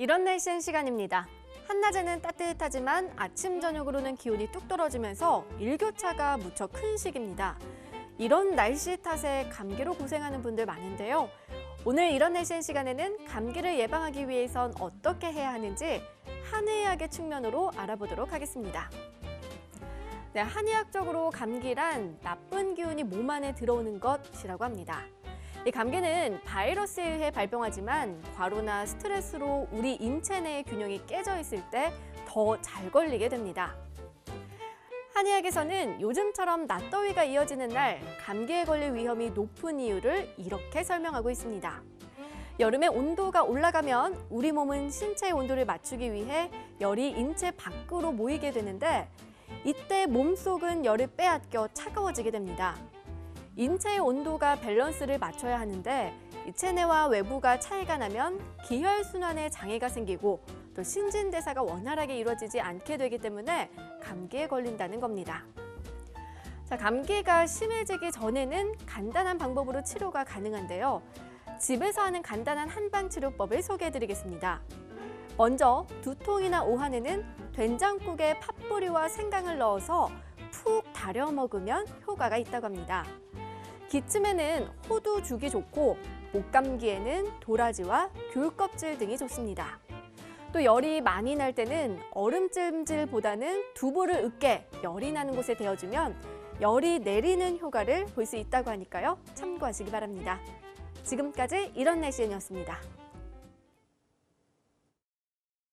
이런 날씨엔 시간입니다. 한낮에는 따뜻하지만 아침 저녁으로는 기온이 뚝 떨어지면서 일교차가 무척 큰 시기입니다. 이런 날씨 탓에 감기로 고생하는 분들 많은데요. 오늘 이런 날씨엔 시간에는 감기를 예방하기 위해선 어떻게 해야 하는지 한의학의 측면으로 알아보도록 하겠습니다. 네, 한의학적으로 감기란 나쁜 기운이 몸 안에 들어오는 것이라고 합니다. 이 감기는 바이러스에 의해 발병하지만 과로나 스트레스로 우리 인체 내의 균형이 깨져 있을 때 더 잘 걸리게 됩니다. 한의학에서는 요즘처럼 낮더위가 이어지는 날 감기에 걸릴 위험이 높은 이유를 이렇게 설명하고 있습니다. 여름에 온도가 올라가면 우리 몸은 신체의 온도를 맞추기 위해 열이 인체 밖으로 모이게 되는데 이때 몸속은 열을 빼앗겨 차가워지게 됩니다. 인체의 온도가 밸런스를 맞춰야 하는데 이 체내와 외부가 차이가 나면 기혈 순환에 장애가 생기고 또 신진대사가 원활하게 이루어지지 않게 되기 때문에 감기에 걸린다는 겁니다. 자, 감기가 심해지기 전에는 간단한 방법으로 치료가 가능한데요. 집에서 하는 간단한 한방 치료법을 소개해 드리겠습니다. 먼저 두통이나 오한에는 된장국에 팥뿌리와 생강을 넣어서 푹 달여 먹으면 효과가 있다고 합니다. 기침에는 호두 죽이 좋고 목 감기에는 도라지와 귤 껍질 등이 좋습니다. 또 열이 많이 날 때는 얼음찜질보다는 두부를 으깨 열이 나는 곳에 데워주면 열이 내리는 효과를 볼 수 있다고 하니까요. 참고하시기 바랍니다. 지금까지 이런 날씨였습니다.